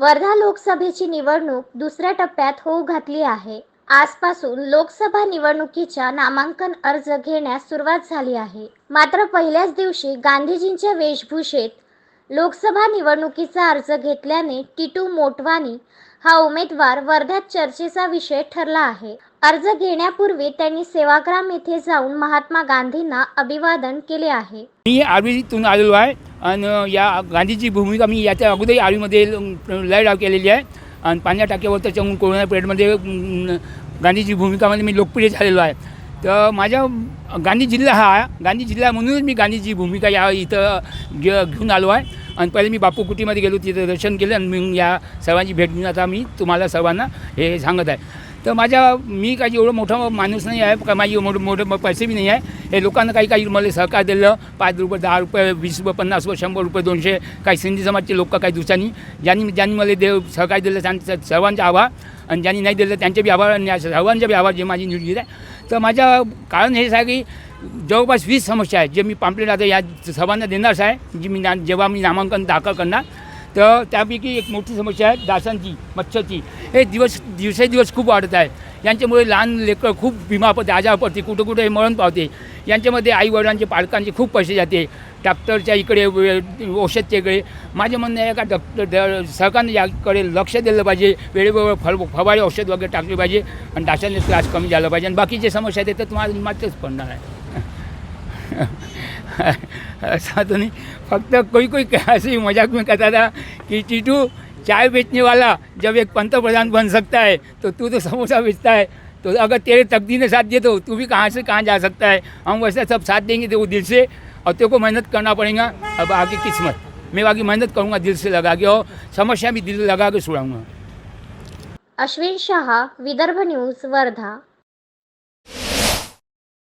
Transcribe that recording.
वर्धा लोकसभेची निवडणूक दुसऱ्या टप्प्यात होऊ घातली आहे. आजपासून लोकसभा निवडणुकीच्या नामांकन अर्ज घेण्यास सुरुवात झाली आहे. मात्र पहिल्याच दिवशी गांधीजींच्या वेशभूषेत लोकसभा निवडणुकीचा अर्ज घेतल्याने टिटू मोटवानी हा उमेदवार वर्ध्यात चर्चेचा विषय ठरला आहे. अर्ज घेण्यापूर्वी त्यांनी सेवाग्राम येथे जाऊन महात्मा गांधींना अभिवादन केले आहे. मी आर्वीतून आलेलो आहे आणि या गांधीची भूमिका मी याच्या अगोदरही आर्वीमध्ये लढाव केलेली आहे. आणि पाण्या टाक्यावर त्याच्याहून कोरोना पिरियडमध्ये गांधीजी गांधीची भूमिकामध्ये म्हणजे मी लोकप्रिय झालेलो आहे. तर माझ्या गांधी जिल्हा हा गांधी जिल्हा म्हणूनच मी गांधीची भूमिका या इथं घे घेऊन आलो आहे. आणि पहिले मी बापू कुटीमध्ये गेलो तिथं दर्शन केलं आणि मी या सर्वांची भेट घेऊन आता मी तुम्हाला सर्वांना हे सांगत आहे. तर माझ्या मी काही एवढं मोठा माणूस नाही आहे का माझी मोठं मोठं पैसे बी नाही आहे. हे लोकांना काही काही मला सहकार दिलं पाच रुपये दहा रुपये वीस रुपये पन्नास रुपये शंभर रुपये दोनशे काही सिंधी समाजचे लोक काही दिवसांनी ज्यांनी ज्यांनी मला देव सहकार दिलं त्यांचं सर्वांचा आभार आणि ज्यांनी नाही दिलं त्यांचे बी आभार आणि सर्वांचे बी आभार जे माझी निवडीत आहे. तर माझ्या कारण हेच आहे की जवळपास वीस समस्या आहेत जे मी पाम्पलेट आता या सर्वांना देणारच आहे जी मी ना जेव्हा मी नामांकन दाखल करणार तर त्यापैकी एक मोठी समस्या आहे डासांची मच्छरची. हे दिवस दिवसेदिवस खूप वाढत आहे. यांच्यामुळे लहान लेकरं खूप बिमा पडते आजार पडते कुठं कुठे हे मरण पावते. यांच्यामध्ये आईवडिलांचे पालकांचे खूप पैसे जाते. डॉक्टरच्या इकडे वे- औषधच्या इकडे. माझ्या म्हणणं आहे का डॉक्टर सरकारने याकडे लक्ष दिलं पाहिजे. वेळेवर फल फवारे औषध वगैरे टाकले पाहिजे. आणि डासांचे त्रास कमी झाला पाहिजे. आणि बाकीचे समस्या आहेत तर तुम्हाला मात्रच पडणार आहे. ऐसा तो नहीं। फक्त कोई कोई ऐसी मज़ाक में कहता था कि, टीटू, चाय बेचने वाला जब एक पंतप्रधान बन सकता है तो तू तो समोसा बेचता है। तो अगर तेरे तकदीर ने साथ दिए तो तू भी कहाँ से कहाँ जा सकता है? हम वैसा सब साथ देंगे तो वो दिल से और तेरे को मेहनत करना पड़ेगा। अब आगे किस्मत। मैं आगे मेहनत करूँगा, दिल से लगा के और समस्या भी दिल लगा के छुड़ाऊँगा अश्विन शाह, विदर्भ न्यूज़, वर्धा।